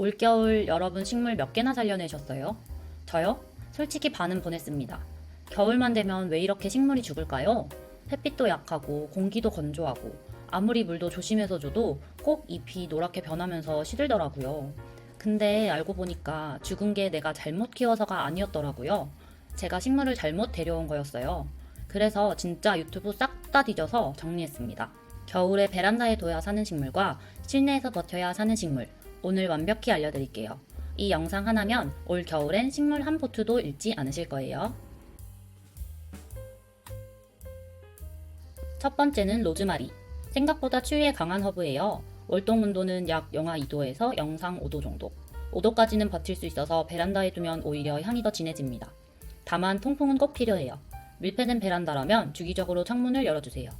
올겨울 여러분 식물 몇 개나 살려내셨어요? 저요? 솔직히 반은 보냈습니다. 겨울만 되면 왜 이렇게 식물이 죽을까요? 햇빛도 약하고 공기도 건조하고 아무리 물도 조심해서 줘도 꼭 잎이 노랗게 변하면서 시들더라고요. 근데 알고 보니까 죽은 게 내가 잘못 키워서가 아니었더라고요. 제가 식물을 잘못 데려온 거였어요. 그래서 진짜 유튜브 싹 다 뒤져서 정리했습니다. 겨울에 베란다에 둬야 사는 식물과 실내에서 버텨야 사는 식물. 오늘 완벽히 알려드릴게요. 이 영상 하나면 올 겨울엔 식물 한 포트도 잃지 않으실 거예요. 첫 번째는 로즈마리. 생각보다 추위에 강한 허브예요. 월동 온도는 약 영하 2도에서 영상 5도 정도. 5도까지는 버틸 수 있어서 베란다에 두면 오히려 향이 더 진해집니다. 다만 통풍은 꼭 필요해요. 밀폐된 베란다라면 주기적으로 창문을 열어주세요.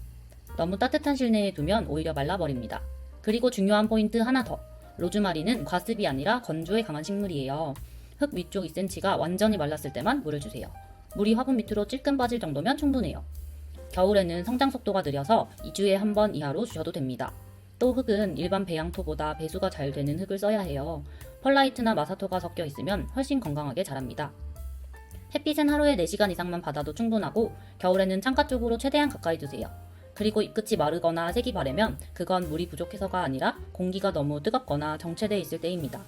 너무 따뜻한 실내에 두면 오히려 말라버립니다. 그리고 중요한 포인트 하나 더. 로즈마리는 과습이 아니라 건조에 강한 식물이에요. 흙 위쪽 2cm가 완전히 말랐을 때만 물을 주세요. 물이 화분 밑으로 찔끔 빠질 정도면 충분해요. 겨울에는 성장 속도가 느려서 2주에 한 번 이하로 주셔도 됩니다. 또 흙은 일반 배양토보다 배수가 잘 되는 흙을 써야 해요. 펄라이트나 마사토가 섞여 있으면 훨씬 건강하게 자랍니다. 햇빛은 하루에 4시간 이상만 받아도 충분하고 겨울에는 창가 쪽으로 최대한 가까이 두세요. 그리고 잎끝이 마르거나 색이 바래면 그건 물이 부족해서가 아니라 공기가 너무 뜨겁거나 정체돼 있을 때입니다.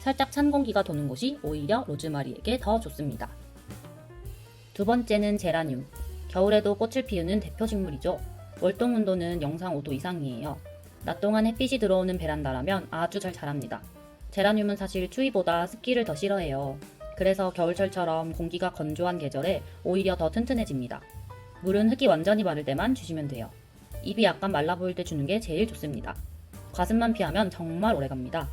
살짝 찬 공기가 도는 곳이 오히려 로즈마리에게 더 좋습니다. 두 번째는 제라늄. 겨울에도 꽃을 피우는 대표 식물이죠. 월동 온도는 영상 5도 이상이에요. 낮 동안 햇빛이 들어오는 베란다라면 아주 잘 자랍니다. 제라늄은 사실 추위보다 습기를 더 싫어해요. 그래서 겨울철처럼 공기가 건조한 계절에 오히려 더 튼튼해집니다. 물은 흙이 완전히 마를 때만 주시면 돼요. 잎이 약간 말라 보일 때 주는 게 제일 좋습니다. 과습만 피하면 정말 오래 갑니다.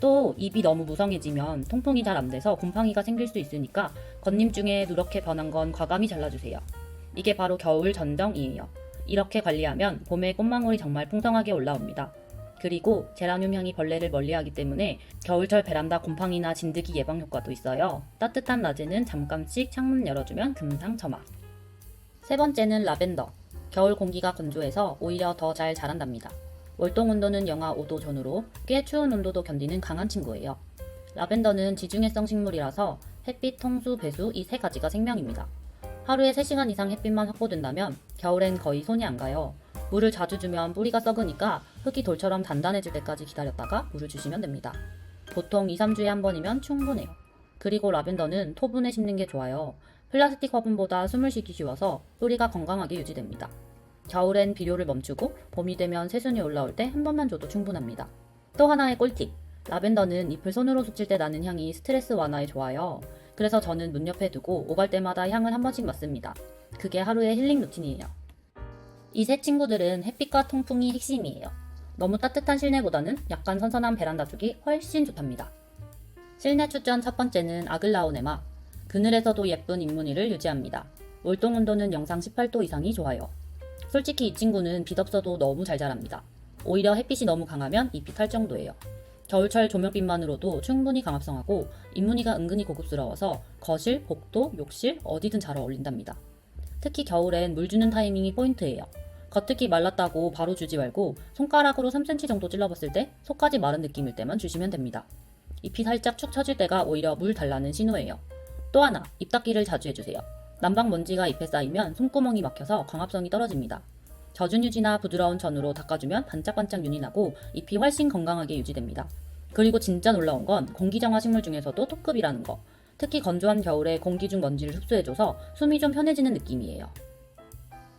또 잎이 너무 무성해지면 통풍이 잘 안 돼서 곰팡이가 생길 수 있으니까 겉잎 중에 누렇게 변한 건 과감히 잘라주세요. 이게 바로 겨울 전정이에요. 이렇게 관리하면 봄에 꽃망울이 정말 풍성하게 올라옵니다. 그리고 제라늄 향이 벌레를 멀리하기 때문에 겨울철 베란다 곰팡이나 진드기 예방 효과도 있어요. 따뜻한 낮에는 잠깐씩 창문 열어주면 금상첨화. 세 번째는 라벤더. 겨울 공기가 건조해서 오히려 더 잘 자란답니다. 월동 온도는 영하 5도 전후로 꽤 추운 온도도 견디는 강한 친구예요. 라벤더는 지중해성 식물이라서 햇빛, 통수, 배수 이 세 가지가 생명입니다. 하루에 3시간 이상 햇빛만 확보된다면 겨울엔 거의 손이 안 가요. 물을 자주 주면 뿌리가 썩으니까 흙이 돌처럼 단단해질 때까지 기다렸다가 물을 주시면 됩니다. 보통 2, 3주에 한 번이면 충분해요. 그리고 라벤더는 토분에 심는 게 좋아요. 플라스틱 화분보다 숨을 쉬기 쉬워서 뿌리가 건강하게 유지됩니다. 겨울엔 비료를 멈추고 봄이 되면 새순이 올라올 때 한 번만 줘도 충분합니다. 또 하나의 꿀팁. 라벤더는 잎을 손으로 스칠 때 나는 향이 스트레스 완화에 좋아요. 그래서 저는 문 옆에 두고 오갈 때마다 향을 한 번씩 맡습니다. 그게 하루의 힐링 루틴이에요. 이 세 친구들은 햇빛과 통풍이 핵심이에요. 너무 따뜻한 실내보다는 약간 선선한 베란다 쪽이 훨씬 좋답니다. 실내 추천 첫 번째는 아글라오네마. 그늘에서도 예쁜 잎무늬를 유지합니다. 월동 온도는 영상 18도 이상이 좋아요. 솔직히 이 친구는 빛 없어도 너무 잘 자랍니다. 오히려 햇빛이 너무 강하면 잎이 탈 정도예요. 겨울철 조명빛만으로도 충분히 강합성하고 잎무늬가 은근히 고급스러워서 거실, 복도, 욕실 어디든 잘 어울린답니다. 특히 겨울엔 물 주는 타이밍이 포인트예요. 겉흙이 말랐다고 바로 주지 말고 손가락으로 3cm 정도 찔러봤을 때 속까지 마른 느낌일 때만 주시면 됩니다. 잎이 살짝 축 처질 때가 오히려 물 달라는 신호예요. 또 하나, 잎 닦기를 자주 해주세요. 난방 먼지가 잎에 쌓이면 손구멍이 막혀서 광합성이 떨어집니다. 젖은 유지나 부드러운 천으로 닦아주면 반짝반짝 윤이 나고 잎이 훨씬 건강하게 유지됩니다. 그리고 진짜 놀라운 건 공기정화 식물 중에서도 톱급이라는 거. 특히 건조한 겨울에 공기 중 먼지를 흡수해줘서 숨이 좀 편해지는 느낌이에요.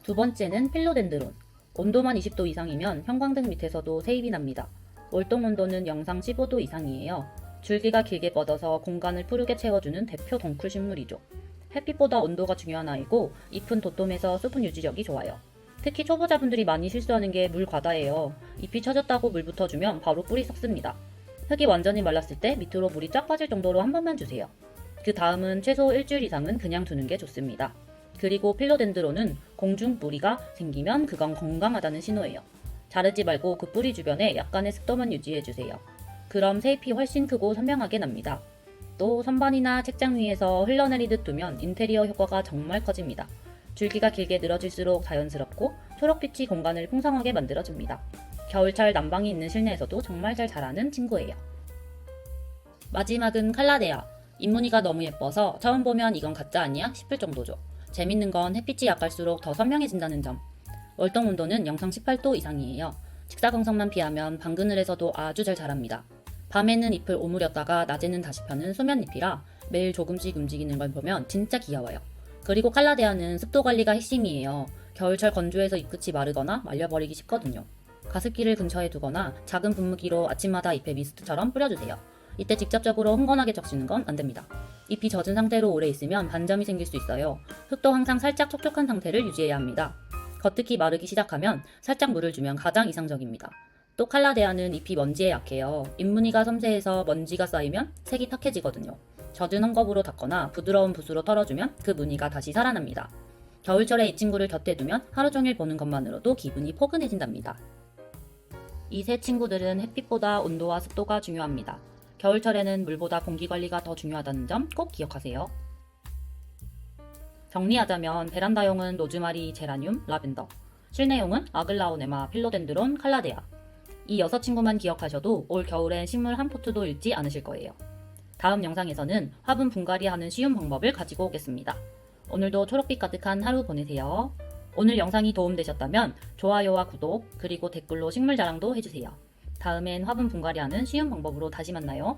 두 번째는 필로덴드론. 온도만 20도 이상이면 형광등 밑에서도 세입이 납니다. 월동 온도는 영상 15도 이상이에요. 줄기가 길게 뻗어서 공간을 푸르게 채워주는 대표 덩쿨 식물이죠. 햇빛보다 온도가 중요한 아이고 잎은 도톰해서 수분 유지력이 좋아요. 특히 초보자분들이 많이 실수하는 게 물 과다예요. 잎이 처졌다고 물 붙어주면 바로 뿌리 썩습니다. 흙이 완전히 말랐을 때 밑으로 물이 쫙 빠질 정도로 한 번만 주세요. 그 다음은 최소 일주일 이상은 그냥 두는 게 좋습니다. 그리고 필로덴드론은 공중 뿌리가 생기면 그건 건강하다는 신호예요. 자르지 말고 그 뿌리 주변에 약간의 습도만 유지해주세요. 그럼 새잎이 훨씬 크고 선명하게 납니다. 또 선반이나 책장 위에서 흘러내리듯 두면 인테리어 효과가 정말 커집니다. 줄기가 길게 늘어질수록 자연스럽고 초록빛이 공간을 풍성하게 만들어줍니다. 겨울철 난방이 있는 실내에서도 정말 잘 자라는 친구예요. 마지막은 칼라데아. 잎무늬가 너무 예뻐서 처음 보면 이건 가짜 아니야? 싶을 정도죠. 재밌는 건 햇빛이 약할수록 더 선명해진다는 점. 월동 온도는 영상 18도 이상이에요. 직사광선만 피하면 방그늘에서도 아주 잘 자랍니다. 밤에는 잎을 오므렸다가 낮에는 다시 펴는 수면잎이라 매일 조금씩 움직이는 걸 보면 진짜 귀여워요. 그리고 칼라데아는 습도 관리가 핵심이에요. 겨울철 건조해서 잎끝이 마르거나 말려버리기 쉽거든요. 가습기를 근처에 두거나 작은 분무기로 아침마다 잎에 미스트처럼 뿌려주세요. 이때 직접적으로 흥건하게 적시는 건 안 됩니다. 잎이 젖은 상태로 오래 있으면 반점이 생길 수 있어요. 흙도 항상 살짝 촉촉한 상태를 유지해야 합니다. 겉흙이 마르기 시작하면 살짝 물을 주면 가장 이상적입니다. 또 칼라데아는 잎이 먼지에 약해요. 잎무늬가 섬세해서 먼지가 쌓이면 색이 탁해지거든요. 젖은 헝겊으로 닦거나 부드러운 붓으로 털어주면 그 무늬가 다시 살아납니다. 겨울철에 이 친구를 곁에 두면 하루 종일 보는 것만으로도 기분이 포근해진답니다. 이세 친구들은 햇빛보다 온도와 습도가 중요합니다. 겨울철에는 물보다 공기 관리가 더 중요하다는 점 꼭 기억하세요. 정리하자면 베란다용은 로즈마리, 제라늄, 라벤더, 실내용은 아글라오네마, 필로덴드론, 칼라데아. 이 여섯 친구만 기억하셔도 올 겨울엔 식물 한 포트도 잃지 않으실 거예요. 다음 영상에서는 화분 분갈이 하는 쉬운 방법을 가지고 오겠습니다. 오늘도 초록빛 가득한 하루 보내세요. 오늘 영상이 도움되셨다면 좋아요와 구독, 그리고 댓글로 식물 자랑도 해주세요. 다음엔 화분 분갈이 하는 쉬운 방법으로 다시 만나요.